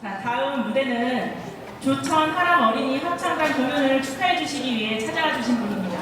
자, 다음 무대는 조천 하람 어린이 합창단 공연을 축하해 주시기 위해 찾아와 주신 분입니다.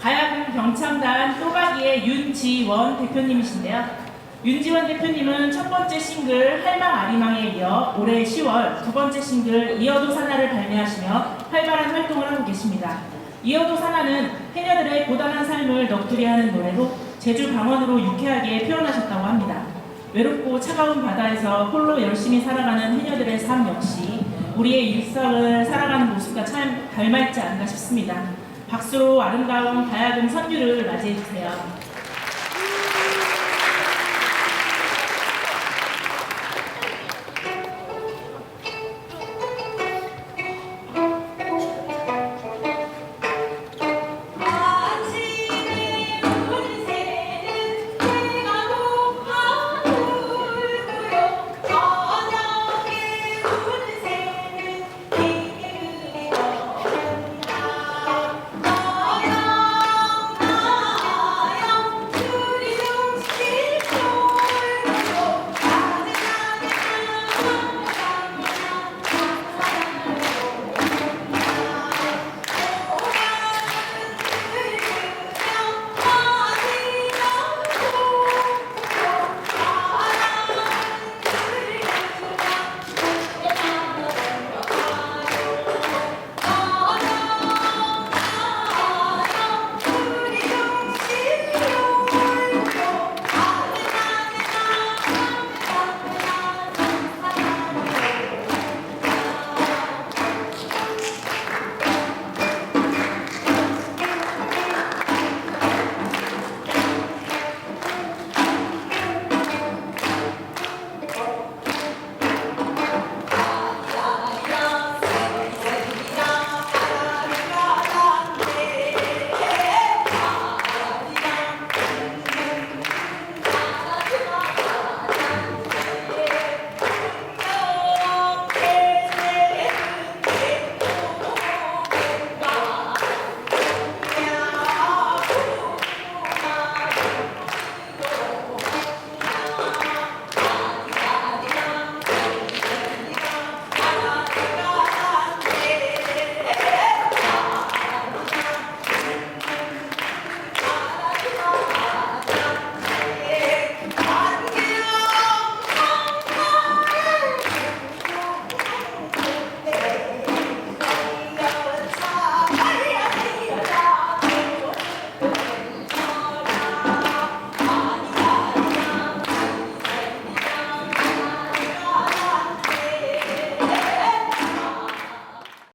가야금 병창단 또박이의 윤지원 대표님이신데요. 윤지원 대표님은 첫 번째 싱글 할망 아리망에 이어 올해 10월 두 번째 싱글 이어도 사나를 발매하시며 활발한 활동을 하고 계십니다. 이어도 사나는 해녀들의 고단한 삶을 넋두리하는 노래로 제주 강원으로 유쾌하게 표현하셨다고 합니다. 외롭고 차가운 바다에서 홀로 열심히 살아가는 해녀들의 삶 역시 우리의 일상을 살아가는 모습과 참 닮아있지 않나 싶습니다. 박수로 아름다운 가야금 선율을 맞이해주세요.